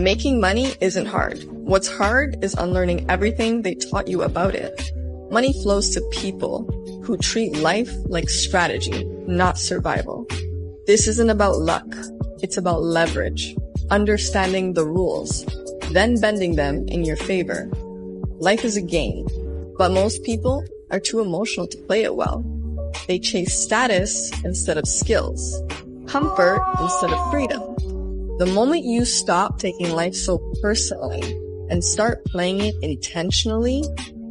Making money isn't hard. What's hard is unlearning everything they taught you about it. Money flows to people who treat life like strategy, not survival. This isn't about luck. It's about leverage, understanding the rules, then bending them in your favor. Life is a game, but most people are too emotional to play it well. They chase status instead of skills, comfort instead of freedom. The moment you stop taking life so personally and start playing it intentionally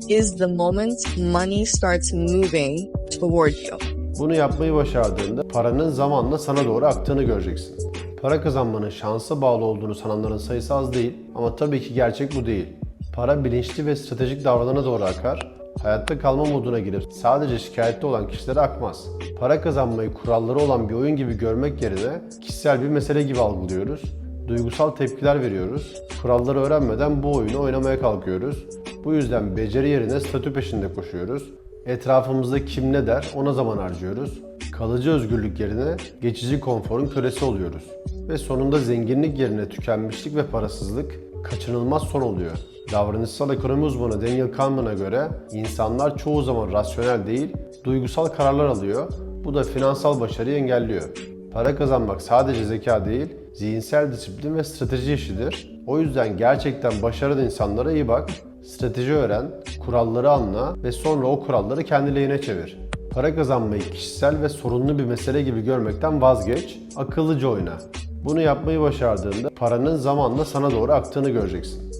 is the moment money starts moving toward you. Bunu yapmayı başardığında paranın zamanla sana doğru aktığını göreceksin. Para kazanmanın şansa bağlı olduğunu sananların sayısı az değil ama tabii ki gerçek bu değil. Para bilinçli ve stratejik davranana doğru akar, hayatta kalma moduna girir. Sadece şikayette olan kişilere akmaz. Para kazanmayı kuralları olan bir oyun gibi görmek yerine kişisel bir mesele gibi algılıyoruz. Duygusal tepkiler veriyoruz. Kuralları öğrenmeden bu oyunu oynamaya kalkıyoruz. Bu yüzden beceri yerine statü peşinde koşuyoruz. Etrafımızda kim ne der ona zaman harcıyoruz. Kalıcı özgürlük yerine geçici konforun kölesi oluyoruz. Ve sonunda zenginlik yerine tükenmişlik ve parasızlık kaçınılmaz son oluyor. Davranışsal ekonomi uzmanı Daniel Kahneman'a göre insanlar çoğu zaman rasyonel değil, duygusal kararlar alıyor. Bu da finansal başarıyı engelliyor. Para kazanmak sadece zeka değil, zihinsel disiplin ve strateji işidir. O yüzden gerçekten başarılı insanlara iyi bak, strateji öğren, kuralları anla ve sonra o kuralları kendi lehine çevir. Para kazanmayı kişisel ve sorunlu bir mesele gibi görmekten vazgeç, akıllıca oyna. Bunu yapmayı başardığında paranın zamanla sana doğru aktığını göreceksin.